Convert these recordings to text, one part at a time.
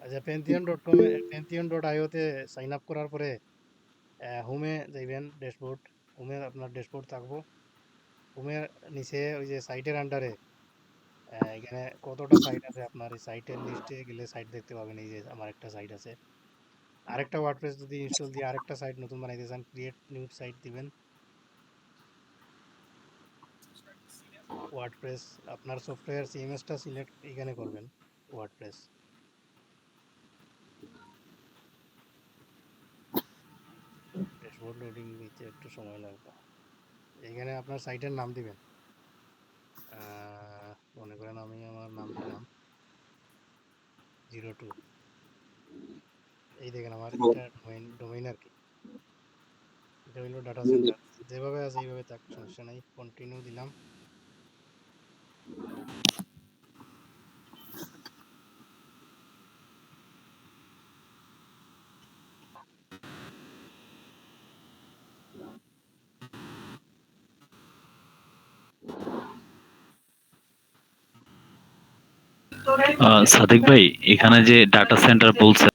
আচ্ছা Pantheon dot কমে Pantheon dot আইওতে সাইন আপ করার পরে হোমে যাইবেন ড্যাশবোর্ড হোমে আপনার ড্যাশবোর্ড থাকব হোমের নিচে ওই যে সাইটের আন্ডারে এখানে কতটা সাইট আছে আপনার এই সাইটের লিস্টে গেলে সাইট দেখতে পাবেন এই যে আমার একটা সাইট আছে আরেকটা ওয়ার্ডপ্রেস যদি ইনস্টল দিয়ে আরেকটা সাইট নতুন বানাইতে চান ক্রিয়েট নিউ সাইট দিবেন ওয়ার্ডপ্রেস আপনার সফটওয়্যার সিএমএসটা সিলেক্ট এখানে করবেন ওয়ার্ডপ্রেস ড্যাশবোর্ড লোডিং দিতে একটু সময় লাগবে। এখানে আপনার সাইটের নাম দিবেন। মনে করেন আমি আমার নাম দিলাম। জিরো টু এই দেখেন আমার এটা ডোমেইন ডোমেইন আর কি। এটা হইল ডাটা সেন্টার যেভাবে আছে, এইভাবে থাক, সমস্যা নাই। কন্টিনিউ দিলাম। সাদিক ভাই এখানে যে ডাটা সেন্টার বলছে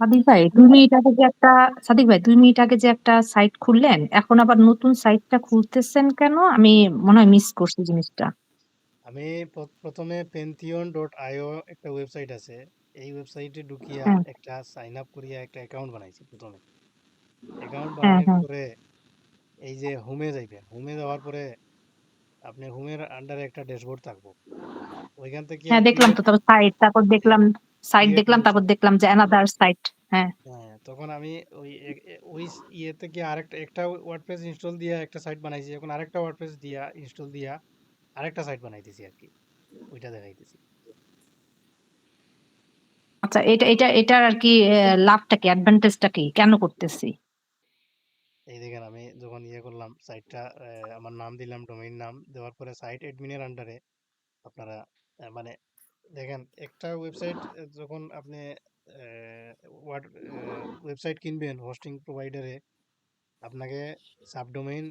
সাদিক ভাই দুই মিনিট আগে যে একটা সাদিক ভাই দুই মিনিট আগে যে একটা সাইট খুললেন এখন আবার নতুন সাইটটা খুলতেছেন কেন আমি মনে হয় মিস করছি জিনিসটা আমি প্রথমে পেন্থিয়ন ডট আইও একটা ওয়েবসাইট আছে এই ওয়েবসাইটে ঢুকিয়া হ্যাঁ। একটা সাইন আপ করিয়া একটা অ্যাকাউন্ট বানাইছি প্রথমে অ্যাকাউন্ট বানানোর হ্যাঁ। পরে এই যে হোমে যাইবেন হোমে যাওয়ার পরে আপনি হোমের আন্ডারে একটা ড্যাশবোর্ড থাকব। ওইখান থেকে হ্যাঁ দেখলাম তো তারপর সাইট তারপর দেখলাম সাইট দেখলাম তারপর দেখলাম যে অ্যানাদার সাইট হ্যাঁ। হ্যাঁ তখন আমি ওই ওই ইয়ে থেকে আরেকটা একটা ওয়ার্ডপ্রেস ইনস্টল দিয়া একটা সাইট বানাইছি এখন আরেকটা ওয়ার্ডপ্রেস দিয়া ইনস্টল দিয়া আরেকটা সাইট বানাইতেছি আর কি ওইটা দেখাইতেছি। আচ্ছা এটা এটা এটার আর কি লাভটা কি অ্যাডভান্টেজটা কি কেন করতেছি? এই দেখেন আমি যখন ইয়ে করলাম সাইটটা আমার নাম দিলাম ডোমেইন নাম দেওয়ার পরে সাইট অ্যাডমিনের আন্ডারে আপনারা মানে দেখেন একটা ওয়েবসাইট যখন আপনি ওয়ার্ড ওয়েবসাইট কিনবেন হোস্টিং প্রোভাইডারে আপনাকে সাবডোমেইন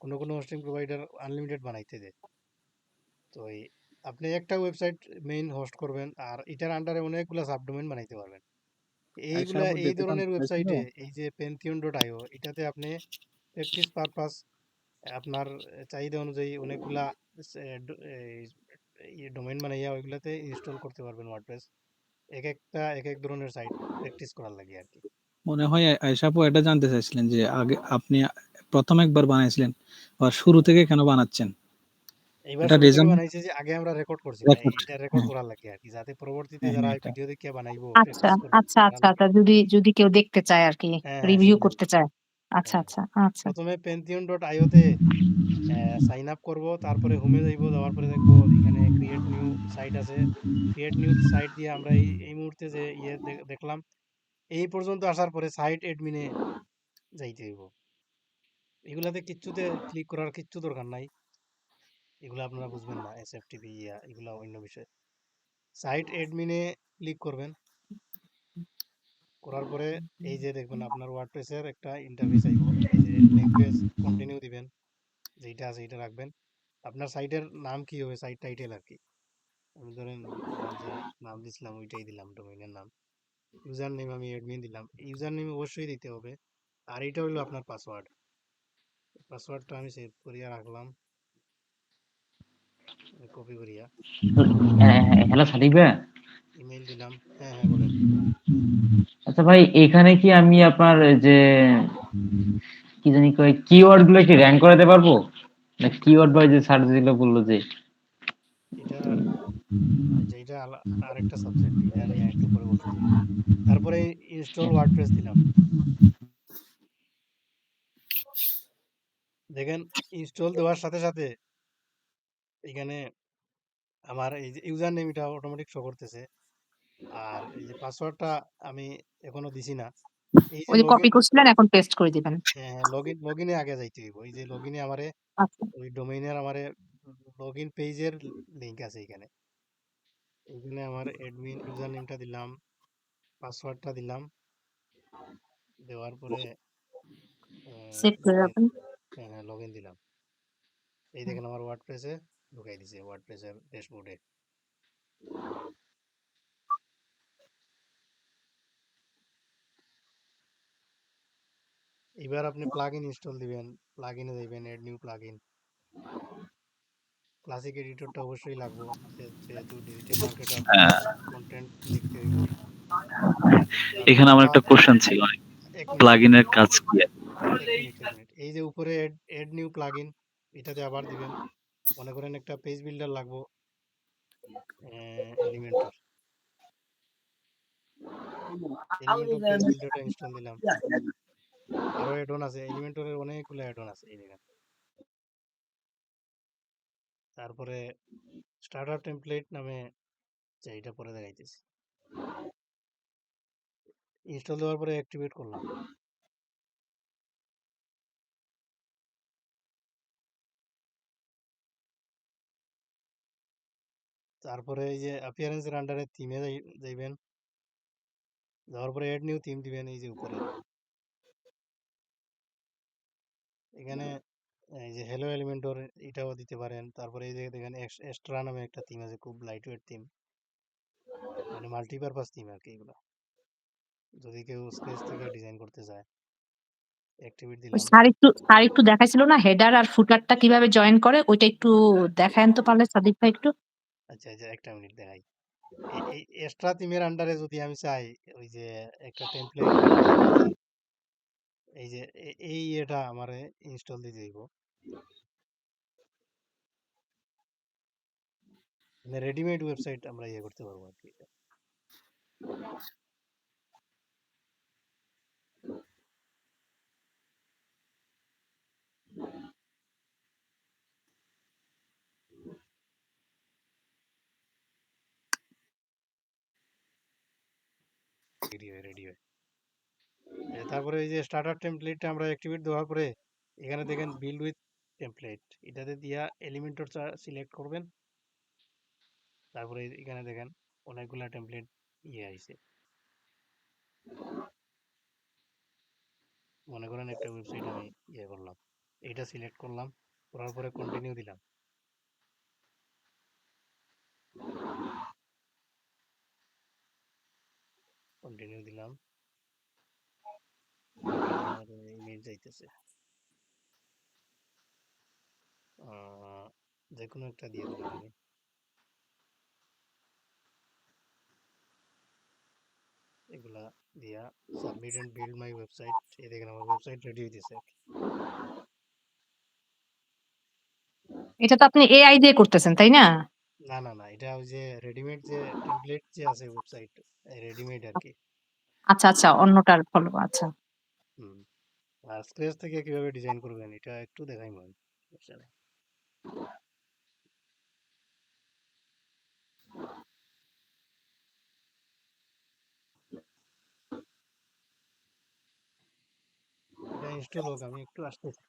কোনো কোনো হোস্টিং প্রোভাইডার আনলিমিটেড বানাইতে দেয়। তো এই, আপনি একটা ওয়েবসাইট মেইন হোস্ট করবেন আর এটার আন্ডারে অনেকগুলো সাবডোমেইন বানাইতে পারবেন। এইগুলা এই ধরনের ওয়েবসাইটে এই যে পেন্থিয়ন ডট আইও এটাতে আপনি প্র্যাকটিস পারপাস আপনার চাহিদা অনুযায়ী অনেকগুলা ডোমেইন বানাইয়া ওইগুলাতে ইনস্টল করতে পারবেন ওয়ার্ডপ্রেস এক একটা এক এক ধরনের সাইট প্র্যাকটিস করার লাগে আর কি মনে হয় আয়সাপু এটা জানতে চাইছিলেন যে আগে আপনি প্রথম একবার বানাইছিলেন আর শুরু থেকে কেন বানাচ্ছেন? এইবার এটা শুরু বানাইছে যে আগে আমরা রেকর্ড করছি এটা রেকর্ড হ্যাঁ। লাগে আর কি। যাতে পরবর্তীতে হ্যাঁ, যারা হ্যাঁ, ভিডিও দেখে বানাইবো আচ্ছা আচ্ছা আচ্ছা আচ্ছা যদি যদি কেউ দেখতে চায় আর কি হ্যাঁ, রিভিউ করতে চায়। আচ্ছা হ্যাঁ। আচ্ছা আচ্ছা। প্রথমে পেন্থিয়ন ডট সাইন আপ করব তারপরে হোমে যাইব যাওয়ার পরে দেখব এখানে ক্রিয়েট নিউ সাইট আছে। ক্রিয়েট নিউ সাইট দিয়ে আমরা এই এই মুহূর্তে যে ইয়ে দেখলাম এই পর্যন্ত আসার পরে সাইট এডমিনে যাইতে হইব। এগুলাতে কিচ্ছুতে ক্লিক করার কিচ্ছু দরকার নাই। এগুলো আপনারা বুঝবেন না এস এফ টিভি ইয়া, এগুলো অন্য বিষয়। সাইট এডমিনে ক্লিক করবেন। করার পরে এই যে দেখবেন আপনার ওয়ার্ডপ্রেসের একটা ইন্টারফেস আইব। এই যে ল্যাঙ্গুয়েজ কন্টিনিউ দিবেন যেটা আছে এটা রাখবেন। আপনার সাইটের নাম কি হবে? সাইট টাইটেল আর কি। আমি ধরেন যে নাম দিছিলাম, ওইটাই দিলাম ডোমেইনের নাম। ইউজার নেম আমি অ্যাডমিন দিলাম। ইউজার নেম অবশ্যই দিতে হবে। আর এটা হলো আপনার পাসওয়ার্ড পাসওয়ার্ডটা আমি সেভ করিয়া রাখলাম। কপি করিয়া। হ্যালো সাদিক ভাই। ইমেল দিলাম। হ্যাঁ হ্যাঁ বলেন। আচ্ছা ভাই এখানে কি আমি আপনার যে কি জানি কয় কিওয়ার্ডগুলো কি র্যাঙ্ক করাতে পারব? না কিওয়ার্ড বাই যে সার্চ দিলে বলল যে? এটা আচ্ছা আরেকটা সাবজেক্ট এটা একটু পরে বলতেছি তারপরে ইনস্টল ওয়ার্ডপ্রেস দিলাম। দেখেন ইনস্টল দেওয়ার সাথে সাথে এখানে আমার এই যে ইউজার নেম এটা অটোমেটিক শো করতেছে। আর এই যে পাসওয়ার্ডটা আমি এখনও দিছি না। ওই যে কপি করছিলেন এখন পেস্ট করে দিবেন। হ্যাঁ লগইন লগইনে আগে যাইতে হইব। এই যে লগইনে আমারে আচ্ছা। ওই ডোমেইনের আমারে লগইন পেজের লিংক আছে এখানে। এখানে আমার অ্যাডমিন ইউজার নেমটা দিলাম পাসওয়ার্ডটা দিলাম। দেওয়ার পরে সেভ করে রাখবেন হ্যাঁ হ্যাঁ লগইন দিলাম। এই দেখেন আমার ওয়ার্ডপ্রেসে ঢুকাই দিছে ওয়ার্ডপ্রেসের ড্যাশবোর্ডে এবার আপনি প্লাগইন ইনস্টল দিবেন প্লাগইনে যাবেন এড নিউ প্লাগইন ক্লাসিক এডিটরটা অবশ্যই লাগবে যেহেতু ডিজিটাল মার্কেটার কন্টেন্ট লিখতে এখানে আমার একটা কোশ্চেন ছিল প্লাগইনের কাজ কি? এই যে উপরে এড নিউ প্লাগইন এটাতে আবার দিবেন। মনে করেন একটা পেজ বিল্ডার লাগবো এলিমেন্টর এলিমেন্টর ইনস্টল দিলাম। আরও অ্যাড আছে এলিমেন্টরের অনেকগুলো অ্যাড অন আছে এই দেখেন তারপরে স্টার্টার টেমপ্লেট নামে এইটা পরে দেখাইতেছি। ইনস্টল দেওয়ার পরে অ্যাক্টিভেট করলাম। তারপরে এই যে অ্যাপিয়ারেন্সের আন্ডারে থিমে যাইবেন। যাওয়ার পরে এড নিউ থিম দিবেন এই যে উপরে। এখানে এই যে হ্যালো এলিমেন্টর এটাও দিতে পারেন। তারপরে এই যে দেখেন এক্সট্রা নামে একটা থিম আছে খুব লাইট ওয়েট থিম মানে মাল্টিপারপাস থিম আর কি এগুলো। যদি কেউ স্কেচ থেকে ডিজাইন করতে চায়। অ্যাক্টিভেট দিলাম স্যার একটু স্যার একটু দেখাইছিল না? হেডার আর ফুটারটা কীভাবে জয়েন করে ওইটা একটু দেখায়েন তো পারলে সাদিক ভাই একটু। আচ্ছা আচ্ছা একটা মিনিট দেখাই। এই- এক্সট্রা থিমের আন্ডারে যদি আমি চাই, ওই যে একটা টেমপ্লেট এই যে এই এটা আমারে ইনস্টল দিতে দিব। মানে রেডিমেড ওয়েবসাইট আমরা ইয়ে করতে পারব আর কি রেডি হয় রেডি হয় তারপরে এই যে টেমপ্লেটটা আমরা অ্যাক্টিভেট দেওয়ার পরে, এখানে দেখেন বিল্ড উইথ টেমপ্লেট এটাতে দিয়া এলিমেন্টর সিলেক্ট করবেন। তারপরে এখানে দেখেন অনেকগুলা টেমপ্লেট ইয়ে আইছে। মনে করেন একটা ওয়েবসাইট আমি ইয়ে করলাম, এটা সিলেক্ট করলাম, করার পরে কন্টিনিউ দিলাম। কন্টিনিউ দিলাম। ইমেজ যাইতেছে। যে কোনো একটা দিয়ে দিলাম আমি। এগুলা দিয়া submit and build my website এই দেখেন আমার ওয়েবসাইট রেডি হইতেছে। এটা তো আপনি এআই দিয়ে করতেছেন, তাই না? না না না। এটা ওই যে রেডিমেড যে টেমপ্লেট যে আছে ওয়েবসাইট রেডিমেড আর কি। আচ্ছা আচ্ছা অন্যটার ফলো আচ্ছা। হুম। আর স্ক্র্যাচ থেকে কীভাবে ডিজাইন করবেন এটা একটু দেখাই মনে। ইনস্টল হোক আমি একটু আসতেছি।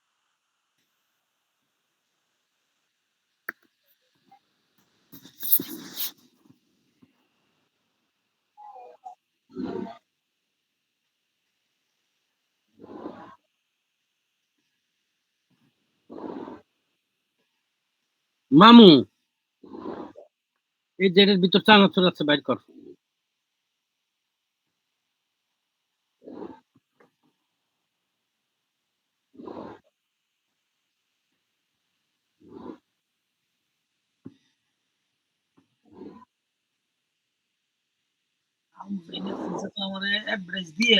মামু এই জেলের ভিতর চানাচুর আছে বাইর কর। আমারে অ্যাড্রেস দিয়ে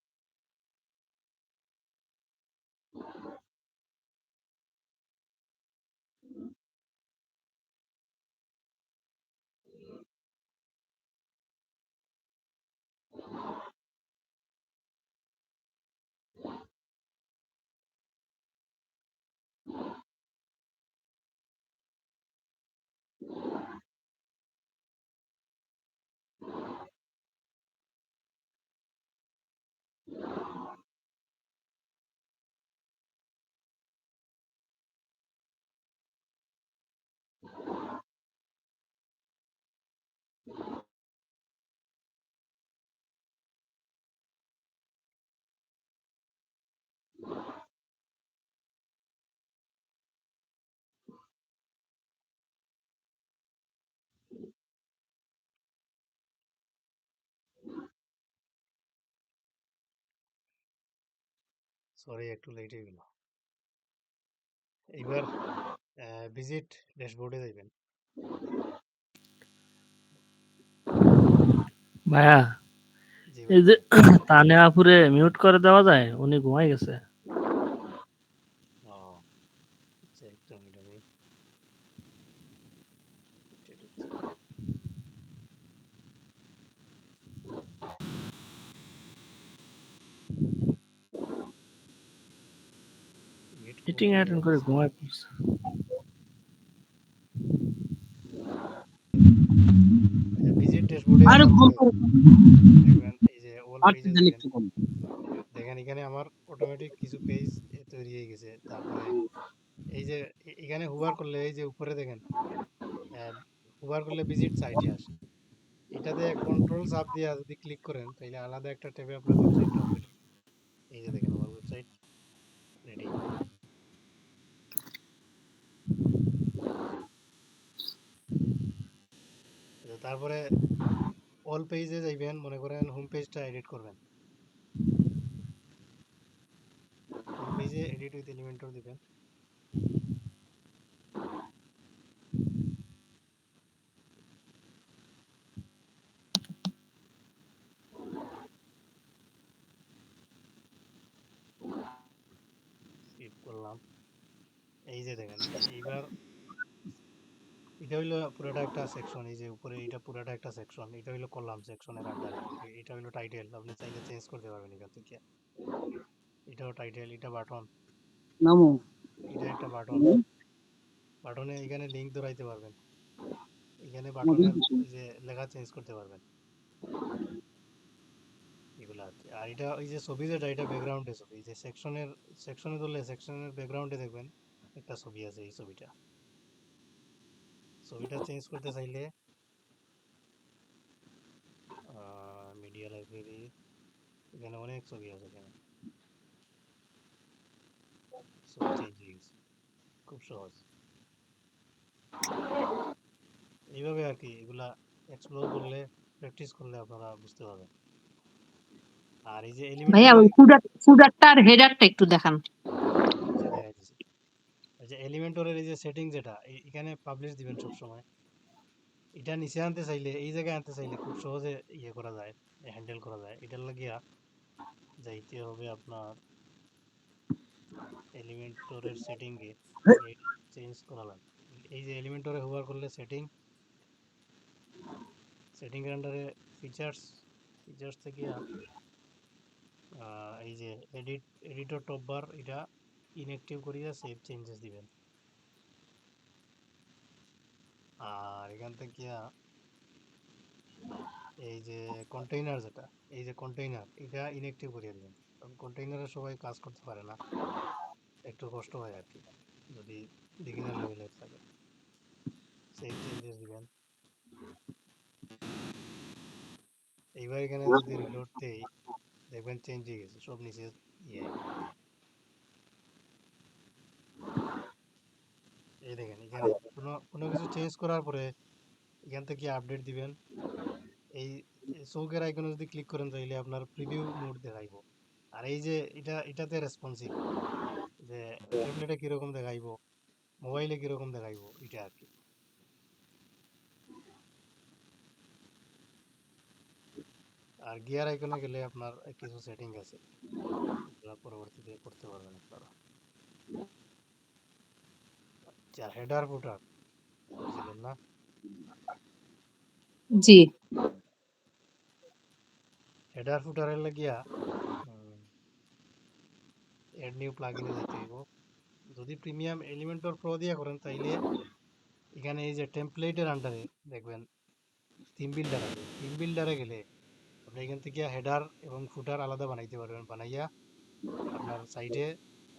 সরি একটু লেট হয়ে গেল। এইবার ভিজিট ড্যাশবোর্ডে যাবেন ভাইয়া এই যে তানে আপুরে মিউট করে দেওয়া যায় উনি ঘুমাই গেছে ও আচ্ছা একটা মিনিট আমি মিটিং অ্যাটেন্ড করে ঘুমাই পড়ছে ভিজিট ড্যাশবোর্ডে আরে দেখেন। এখানে আমার অটোমেটিক কিছু পেজ তৈরি হয়ে গেছে। তারপরে এই যে এখানে হুবার করলে এই যে উপরে দেখেন হুবার করলে ভিজিট সাইটে আসে। এটাতে কন্ট্রোল চাপ দিয়ে যদি ক্লিক করেন তাহলে আলাদা একটা ট্যাবে আপনার ওয়েবসাইটটা ওপেন এই যে দেখেন আমার ওয়েবসাইট রেডি তারপরে অল পেজে যাইবেন, মনে করেন হোম পেজটা এডিট করবেন। হোম পেজে এডিট উইথ এলিমেন্টর দিবেন। করলাম। এই যে দেখেন, এইবার এটা হইল পুরোটা একটা সেকশন এই যে উপরে এটা পুরোটা একটা সেকশন এটা হইল কলাম সেকশনের আন্ডারে এটা হইল টাইটেল আপনি চাইলে চেঞ্জ করতে পারবেন এখান থেকে। এটাও টাইটেল এটা বাটন নামো। এটা একটা বাটন বাটনে এখানে লিংক ধরাইতে পারবেন। এখানে বাটনের যে লেখা চেঞ্জ করতে পারবেন। এগুলো আর এটা ওই যে ছবি যেটা এটা ব্যাকগ্রাউন্ডে ছবি। যে সেকশনের সেকশনে ধরলে সেকশনের ব্যাকগ্রাউন্ডে দেখবেন একটা ছবি আছে এই ছবিটা। ছবিটা চেঞ্জ করতে চাইলে মিডিয়া লাইব্রেরি এখানে অনেক ছবি আছে এখানে ছবি চেঞ্জ হয়ে গেছে খুব সহজ এইভাবে আর কি এগুলা এক্সপ্লোর করলে প্র্যাকটিস করলে আপনারা বুঝতে পারবেন আর এই যে ভাইয়া ওই এলিমেন্ট ফুডার ফুডারটা আর হেডারটা একটু দেখান এই যে এলিমেন্টরের এই যে সেটিং যেটা এখানে পাবলিশ দিবেন সব সময় এটা নিচে আনতে চাইলে, এই জায়গায় আনতে চাইলে খুব সহজে ইয়ে করা যায় হ্যান্ডেল করা যায়। এটার লাগিয়া যাইতে হবে আপনার এলিমেন্টরের এ চেঞ্জ করা লাগবে। এই যে এলিমেন্টরে হোভার করলে সেটিং সেটিং এর আন্ডারে ফিচার্স ফিচার্স থেকে এই যে এডিট এডিটর টপ বার এটা ইনঅ্যাক্টিভ করিয়া সেভ চেঞ্জেস দিবেন। আর এখান থেকে এই যে কন্টেইনার যেটা, এই যে কন্টেইনার এটা ইনঅ্যাক্টিভ করিয়ে দিবেন। কারণ কন্টেইনারে সবাই কাজ করতে পারে না। একটু কষ্ট হয় আর কি, যদি বিগিনার লেভেলের থাকে। সেভ চেঞ্জেস দিবেন। এইবার এখানে যদি রিলোড দেই, দেখবেন চেঞ্জ হয়ে গেছে, সব নিচে ইয়ে। এই দেখেন, এখানে কোনো কোনো কিছু চেঞ্জ করার পরে এখান থেকে আপডেট দিবেন। এই চৌকের আইকনে যদি ক্লিক করেন, তাহলে আপনার প্রিভিউ মোড দেখাইবো। আর এই যে এটা, এটাতে রেসপন্সিভ যে ট্যাবলেটে কীরকম দেখাইবো মোবাইলে কীরকম দেখাইবো, এটা আর কি। আর গিয়ার আইকনে গেলে আপনার কিছু সেটিং আছে পরবর্তীতে করতে পারবেন আপনারা। আচ্ছা হেডার ফুটার বুঝলেন না? জি। হেডার ফুটারের লাগিয়া এড নিউ প্লাগইনে যেতে হইব। যদি প্রিমিয়াম এলিমেন্টর প্রো দিয়া করেন তাইলে এখানে এই যে টেমপ্লেটের আন্ডারে দেখবেন থিম বিল্ডার আছে। থিম বিল্ডারে গেলে আপনি এখান থেকে হেডার এবং ফুটার আলাদা বানাইতে পারবেন। বানাইয়া আপনার সাইডে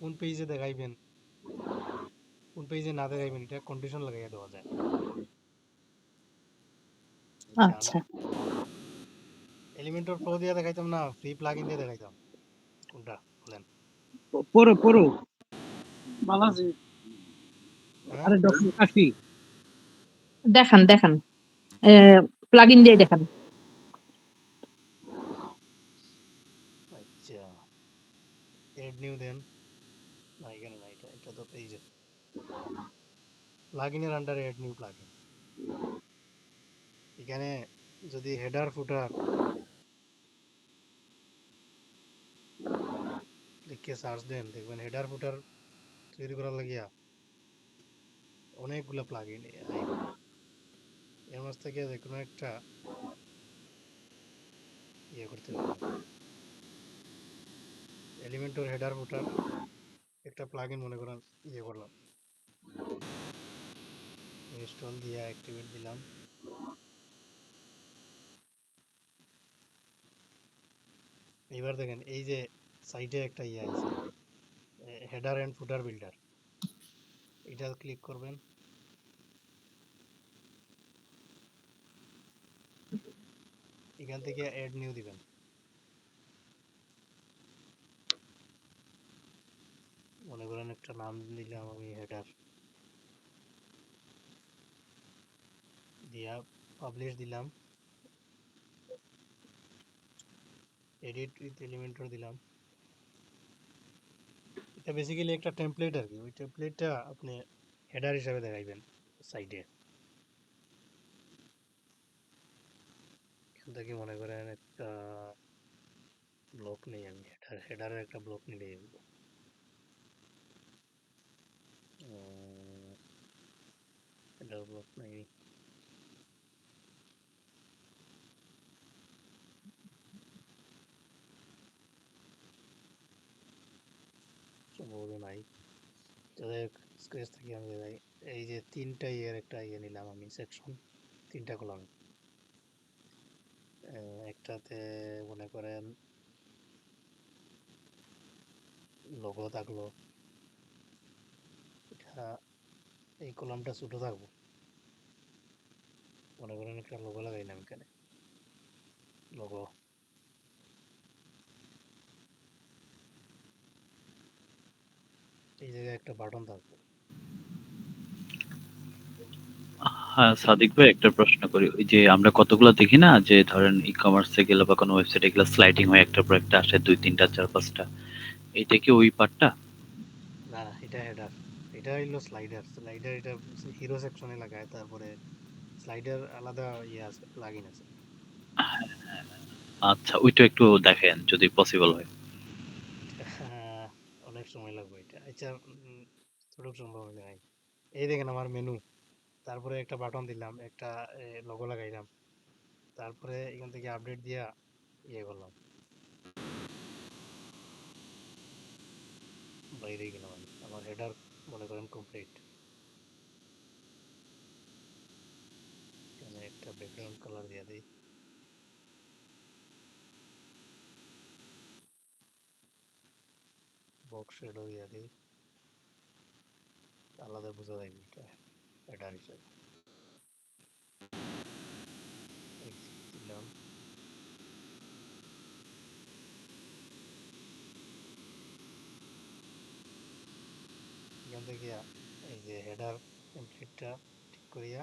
কোন পেজে দেখাইবেন কোন পেজে না দেখাইবেন এটা কন্ডিশন লাগাইয়া দেওয়া যায় আচ্ছা এলিমেন্টর প্রো দিয়ে দেখাইতাম না ফ্রি প্লাগইন দিয়ে দেখাইতাম কোনটা বলেন ভালো আছে হ্যাঁ? আরে ডক্টর কাশি দেখান দেখান প্লাগ ইন দিয়ে দেখান আচ্ছা এড নিউ দেন না এখানে না এটা এটা তো পেজে প্লাগইনের আন্ডারে এড নিউ প্লাগইন এখানে যদি হেডার ফুটার লিখে সার্চ দেন, দেখবেন হেডার ফুটার তৈরি করার লাগিয়া অনেকগুলো প্লাগইন এর মাঝ থেকে যে কোনো একটা ইয়ে করতে পারবেন এলিমেন্টর হেডার ফুটার একটা প্লাগইন মনে করেন ইয়ে করলাম। ইনস্টল দিয়ে অ্যাক্টিভেট দিলাম। এবার দেখেন, এই যে সাইডে একটা ইয়ে আছে হেডার এন্ড ফুটার বিল্ডার এটা ক্লিক করবেন। এখান থেকে অ্যাড নিউ দিবেন। মনে করেন একটা নাম দিলাম আমি হেডার দিয়া পাবলিশ দিলাম এডিট উইথ এলিমেন্টর দিলাম এটা বেসিক্যালি একটা টেমপ্লেট আর কি। ওই টেমপ্লেটটা আপনি হেডার হিসাবে দেখাইবেন সাইডে এখান থেকে মনে করেন একটা ব্লক নেই আমি। হেডার হেডারের একটা ব্লক নিলে হেডার ব্লক নেই। সম্ভবত নাই যাদের স্ক্রেচ থেকে আমি যাই এই যে তিনটা ইয়ের একটা ইয়ে নিলাম আমি সেকশন তিনটা কলাম একটাতে মনে করেন লোগো থাকল এটা এই কলামটা ছোটো থাকব মনে করেন একটা লোগো লাগাইলাম এখানে লোগো এই জায়গায় একটা বাটন থাকবে হ্যাঁ সাদিক ভাই একটা প্রশ্ন করি। ওই যে আমরা কতগুলো দেখি না যে ধরেন ই কমার্সে গেলে বা কোনো ওয়েবসাইটে গেলে স্লাইডিং হয়ে একটার পর একটা আসে দুই তিনটা চার পাঁচটা। এইটা কি ওই পার্টটা না না এটা হেডার এটা হইল স্লাইডার স্লাইডার এটা হিরো সেকশনে লাগায় তারপরে স্লাইডার আলাদা ইয়ে আছে প্লাগইন আছে। আচ্ছা ওইটা একটু দেখেন যদি পসিবল হয়। হ্যাঁ, অনেক সময় লাগবে এটা। আচ্ছা ছোট সম্ভব হলে নাই এই দেখেন আমার মেনু তারপরে একটা বাটন দিলাম একটা লোগো লাগাইলাম তারপরে এখান থেকে আপডেট দিয়া ইয়ে করলাম বাইরে গেলাম আমি আমার হেডার মনে করেন কমপ্লিট একটা ব্যাকগ্রাউন্ড কালার দিয়ে দিই বক্স শেডও দিয়ে দিই আলাদা বোঝা যায় এটা হেডার হিসেবে এখান থেকে এই যে হেডার টেমপ্লেটটা ঠিক করিয়া,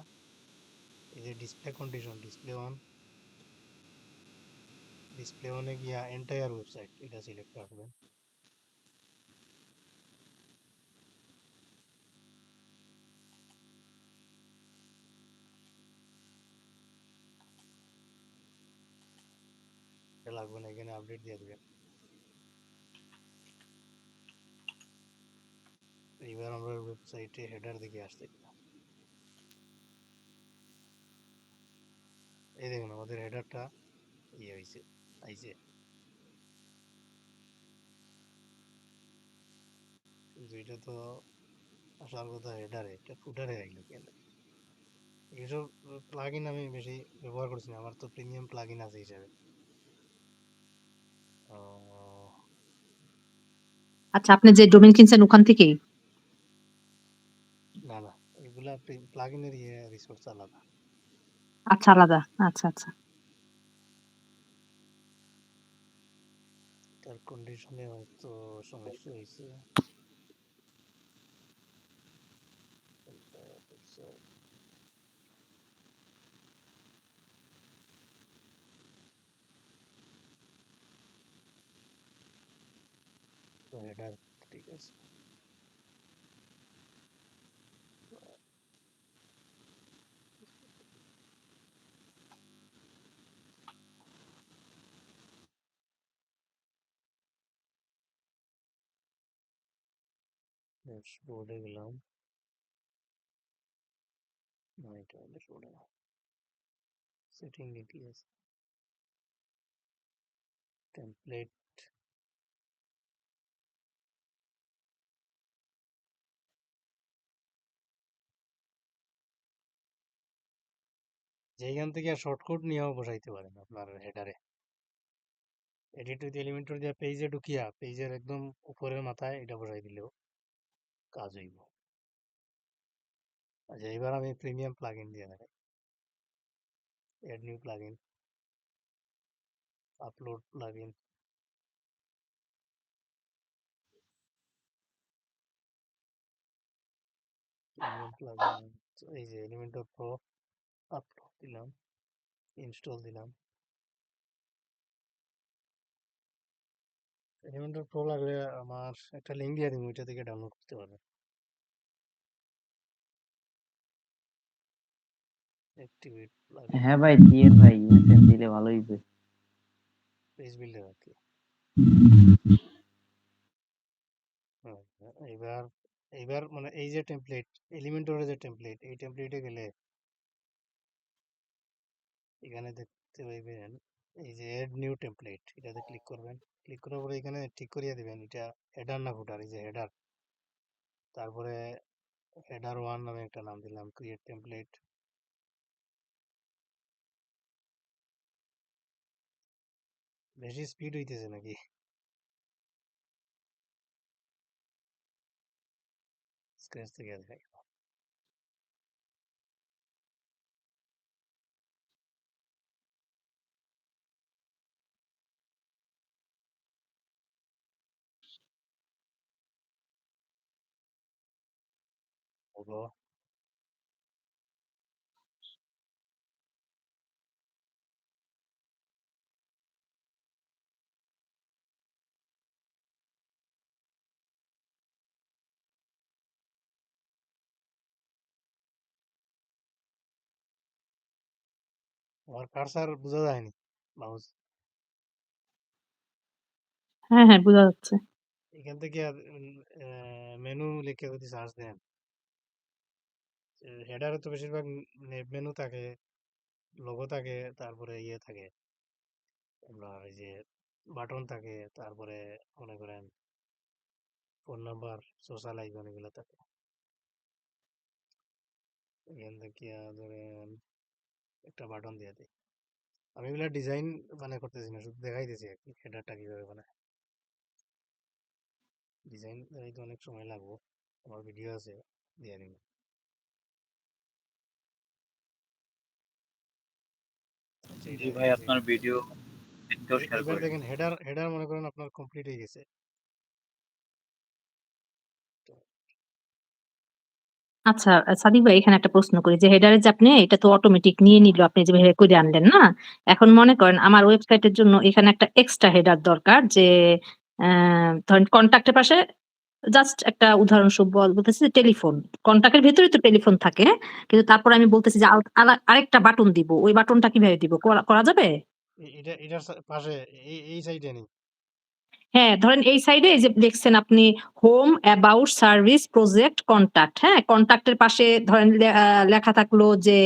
এই যে display condition display on display অনে গিয়া এন্টায়ার ওয়েবসাইট এটা সিলেক্ট রাখবেন এটা লাগবে না এখানে আপডেট দিয়ে দেবেন। এবার আমরা ওয়েবসাইটে হেডার দিকে আসতে এই দেখুন, আমাদের হেডারটা ইয়ে হয়েছে আইছে। কিন্তু এটা তো আসার কথা হেডারে এটা ফুটারে আইলো কেন? এইসব প্লাগইন আমি বেশি ব্যবহার করছি না, আমার তো প্রিমিয়াম প্লাগইন আছে হিসাবে। আচ্ছা আপনি যে ডোমেন কিনছেন ওখান থেকেই? না না এগুলা প্লাগইনের ইয়ে রিসোর্স আলাদা। আচ্ছা আলাদা আচ্ছা আচ্ছা। তার কন্ডিশনে হয়তো সমস্যা হয়েছে। তো হেডার ঠিক আছে ড্যাশবোর্ডে গেলাম না এটা ড্যাশবোর্ডে না সেটিং ডিটেইলস টেমপ্লেট যেখান থেকে শর্টকাট নিয়েও বসাইতে পারেন আপনার হেডারে এডিট উইথ এলিমেন্টর দিয়ে পেজে ঢুকিয়া পেজের একদম উপরের মাথায় এটা বসাই দিলেও কাজ হইব। আচ্ছা এবার আমি প্রিমিয়াম প্লাগইন দিয়ে দেখাই। Add new plugin upload plugin premium plugin এই যে এলিমেন্টর প্রো আপলোড দিলাম ইনস্টল দিলাম। এলিমেন্টর প্রো লাগলে আমার একটা লিঙ্ক দিয়ে দিব ওইটা থেকে ডাউনলোড করতে অ্যাক্টিভেট হ্যাঁ ভাই দিয়েন ভাই দিলে ভালোই হবে পেজ বিল্ডার আর কি এবার এবার মানে এই যে টেমপ্লেট এলিমেন্টরের যে টেমপ্লেট এই টেমপ্লেটে গেলে এখানে দেখতে পাইবেন, এই যে এড নিউ টেমপ্লেট এটাতে ক্লিক করবেন। ক্লিক করার পরে এখানে ঠিক করিয়ে দিবেন, এটা হেডার না ফুটার এই যে হেডার তারপরে হেডার ওয়ান নামে একটা নাম দিলাম ক্রিয়েট টেমপ্লেট বেশি স্পিড হইতেছে নাকি? স্ক্র্যাচ থেকে দেখাই হলো আমার কার্সার বোঝা যায়নি মাউস হ্যাঁ হ্যাঁ বোঝা যাচ্ছে এখান থেকে মেনু লিখে যদি সার্চ দেন হেডারে তো বেশিরভাগ মেনু থাকে লোগো থাকে, তারপরে ইয়ে থাকে। আপনার এই যে বাটন থাকে, তারপরে মনে করেন ফোন নাম্বার সোশ্যাল আইকন এগুলো থাকে। এখান থেকে ধরেন একটা বাটন দিয়ে দিই। আমি এগুলা ডিজাইন মানে করতেছি না, শুধু দেখাই দেখাইতেছি আর কি হেডারটা কীভাবে বানায়। ডিজাইন দেখাইতে অনেক সময় লাগবো, আমার ভিডিও আছে, দিয়ে নিন জি ভাই আপনার ভিডিও শেয়ার এবার দেখেন হেডার হেডার মনে করেন আপনার কমপ্লিট হয়ে গেছে। আচ্ছা সাদিক ভাই এখানে একটা প্রশ্ন করি। যে হেডারে যে আপনি এটা তো অটোমেটিক নিয়ে নিল আপনি যে যেভাবে করে আনলেন না? এখন মনে করেন আমার ওয়েবসাইটের জন্য এখানে একটা এক্সট্রা হেডার দরকার যে আহ, ধরেন কন্ট্যাক্টের পাশে জাস্ট একটা উদাহরণস্বরূপ বল- বলতেছি যে টেলিফোন। কন্ট্যাক্টের ভিতরে তো টেলিফোন থাকে কিন্তু তারপর আমি বলতেছি যে আরেকটা বাটন দিব ওই বাটনটা কীভাবে দিব? করা যাবে? এটা এটার পাশে এই সাইডে নেই। হ্যাঁ ধরেন এই সাইডে এই যে দেখছেন আপনি home about service project contact হ্যাঁ? কন্টাক্টের পাশে ধরেন লেখা থাকল যে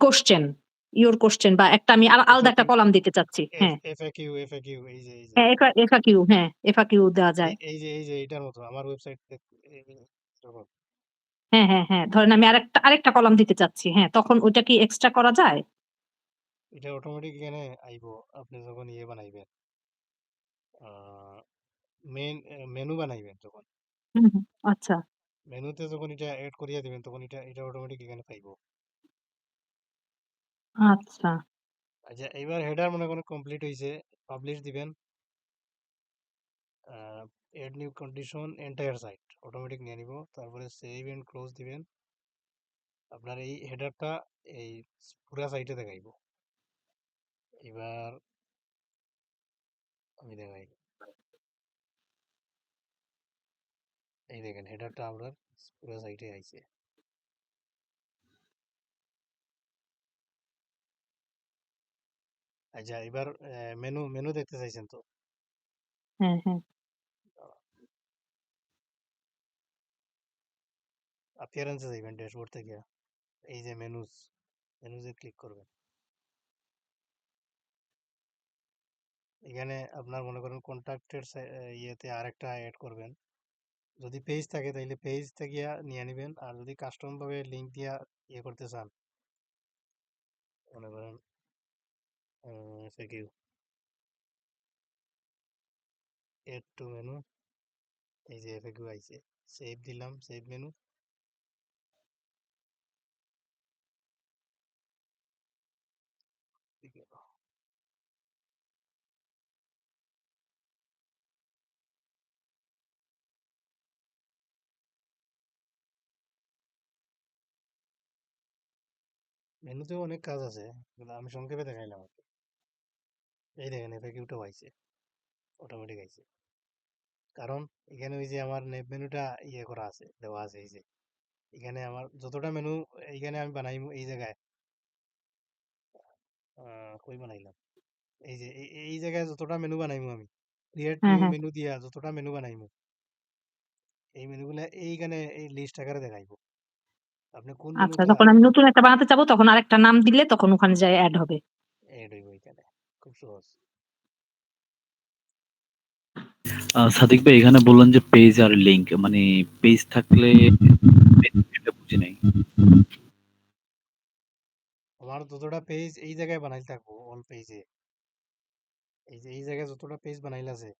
কোশ্চেন ইওর কোশ্চেন বা একটা আমি আলাদা একটা কলাম দিতে চাচ্ছি হ্যাঁ। এফএকিউ এফএকিউ এই যে এই যে। হ্যাঁ এফা এফা কিউ হ্যাঁ এফা কিউ দেওয়া যায়। এই- যে এই যে এটার মতো আমার ওয়েবসাইট হ্যাঁ হ্যাঁ হ্যাঁ ধরেন আমি আরেকটা আরেকটা কলাম দিতে চাচ্ছি হ্যাঁ তখন ওইটা কি এক্সট্রা করা যায়? এটা অটোমেটিক এখানে আইবো আপনি যখন ইয়ে বানাইবেন মেন মেনু বানাইবেন হুম, আচ্ছা। মেনুতে যখন এটা এড করিয়া দিবেন তখন এটা এটা অটোমেটিক এখানে পাইবো। আচ্ছা। আচ্ছা এইবার হেডার মনে করেন কমপ্লিট হইছে পাবলিশ দিবেন। Add new condition entire site automatic নিয়ে নিব, তারপরে সেভ এন্ড ক্লোজ দিবেন। আপনার এই হেডারটা এই পুরা সাইটে দেখাইবো। এবার আমি দেখাই। এই দেখেন হেডারটা আপনার পুরো সাইটে আইছে। আচ্ছা এবার মেনু মেনু দেখতে চাইছেন তো হ্যাঁ হ্যাঁ অ্যাপিয়ারেন্সে যাইবেন ড্যাশবোর্ড থেকে এই যে মেনুজ মেনুজে ক্লিক করবেন এখানে আপনার মনে করেন কন্ট্যাক্টের ইয়েতে আরেকটা অ্যাড করবেন যদি পেজ থাকে তাইলে পেজ থেকে নিয়ে নেবেন আর যদি কাস্টম ভাবে লিঙ্ক দিয়া ইয়ে করতে চান মনে করেন এড টু মেনু এই যে আইছে সেভ দিলাম সেভ মেনু মেনুতেও অনেক কাজ আছে আমি সংক্ষেপে দেখাইলাম আর কি। এই দেখেন এফএকিউটাও আইছে। অটোমেটিক আইছে। কারণ এখানে ওই যে আমার নেপ মেনুটা ইয়ে করা আছে দেওয়া আছে এই যে। এখানে আমার যতটা মেনু এইখানে আমি বানাই এই জায়গায়। কই বানাইলাম? এই যে এই- জায়গায় যতটা মেনু বানাইমু আমি ক্রিয়েট হ্যাঁ, নিউ হ্যাঁ। মেনু দিয়া যতটা মেনু বানাইমু এই মেনুগুলা এইখানে এই লিস্ট আকারে দেখাইবো। আপনি কোন আচ্ছা যখন আমি নতুন একটা বানাতে চাবো তখন আরেকটা নাম দিলে তখন ওখানে যায় অ্যাড হবে। এড হইব এখানে। খুব সহজ সাদিক ভাই এখানে বললেন যে পেজ আর লিংক মানে পেজ থাকলে বুঝি নাই। আমার যতটা পেজ এই জায়গায় বানাইতে থাকব অল পেজে এই যে এই জায়গায় যতটা পেজ বানাইল আছে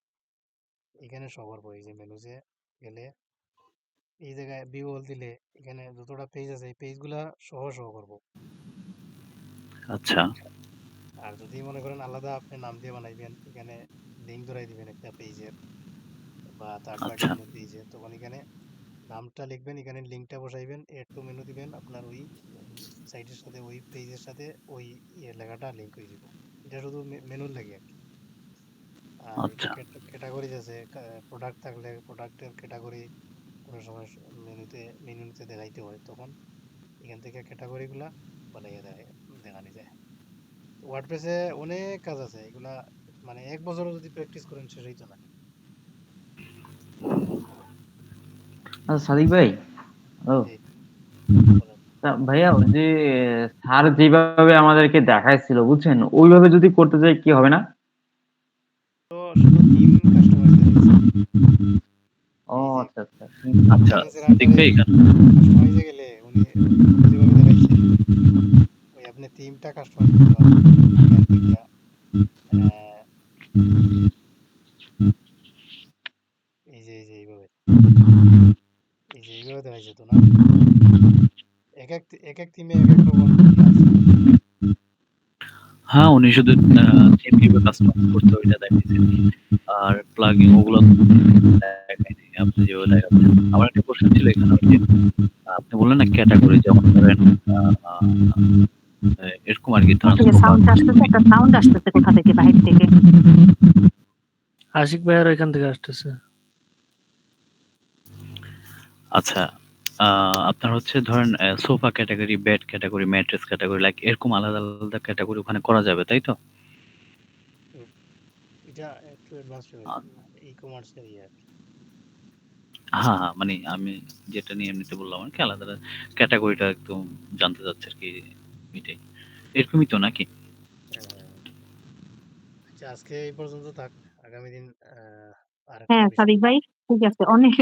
এখানে শো করব এই যে মেনুতে গেলে এই জায়গায় ভিউ অল দিলে এখানে যতটা পেজ আছে এই পেজগুলা সহ শো করব। আচ্ছা। আর যদি মনে করেন আলাদা আপনি নাম দিয়ে বানাইবেন এখানে লিঙ্ক ধরাই দিবেন একটা পেজের বা তার আচ্ছা। কোনো পেজে তখন এখানে নামটা লিখবেন এখানে লিঙ্কটা বসাইবেন এড টু মেনু দিবেন আপনার ওই সাইটের সাথে ওই পেজের সাথে ওই ইয়ে লেখাটা লিঙ্ক হয়ে যাবে এটা শুধু মেনুর লাগে আর কি আর আচ্ছা। ক্যাটাগরিজ আছে প্রোডাক্ট থাকলে প্রোডাক্টের ক্যাটাগরি কোনো সময় মেনুতে মেনুতে দেখাইতে হয় তখন এখান থেকে ক্যাটাগরিগুলা বানাইয়া দেখানো যায় ওয়ার্ডপ্রেসে অনেক কাজ আছে এগুলা মানে এক বছরও যদি প্র্যাকটিস করেন শেষ হইতো না। আচ্ছা সাদিক ভাই ও তা ভাইয়া ওই যে স্যার যেভাবে আমাদেরকে দেখাইছিল বুঝছেন ওইভাবে যদি করতে যাই কি হবে না? তো শুধু টিম কাস্টমাইজ ও আচ্ছা আচ্ছা আচ্ছা। এখানে কাস্টমাইজে গেলে উনি আপনি টিমটা কাস্টমাইজ করতে পারবেন এখান থেকে আহ, এই যে এই যে এইভাবে। এই যে এইভাবে দেখাইছে তো না? এক এক এক এক টিমে এক এক রকম হ্যাঁ উনি শুধু থিম করতে আর প্লাগইন ওগুলো দেখাচ্ছেন আমার একটা কোশ্চেন ছিল এখানে। আপনি বললেন না ক্যাটাগরি যেমন ধরেন এরকম আর কি সাউন্ড আসতেছে একটা সাউন্ড আসতেছে কোথা থেকে বাহির থেকে। আশিক ভাইয়ের ওইখান থেকে আসতেছে। আচ্ছা আপনার হচ্ছে ধরেন sofa category bed category mattress category like এরকম আলাদা আলাদা ক্যাটাগরি ওখানে করা যাবে তাই তো? এটা একটু অ্যাডভান্স ই কমার্সের ইয়ে হ্যাঁ হ্যাঁ মানে আমি যেটা নিয়ে এমনিতে বললাম আর কি আলাদা ক্যাটাগরিটা একদম জানতে চাচ্ছি আর কি এটাই এরকমই তো নাকি? আচ্ছা আজকে এই পর্যন্ত থাক। আগামী দিন আহ, হ্যাঁ সাদিক ভাই ঠিক আছে অনেক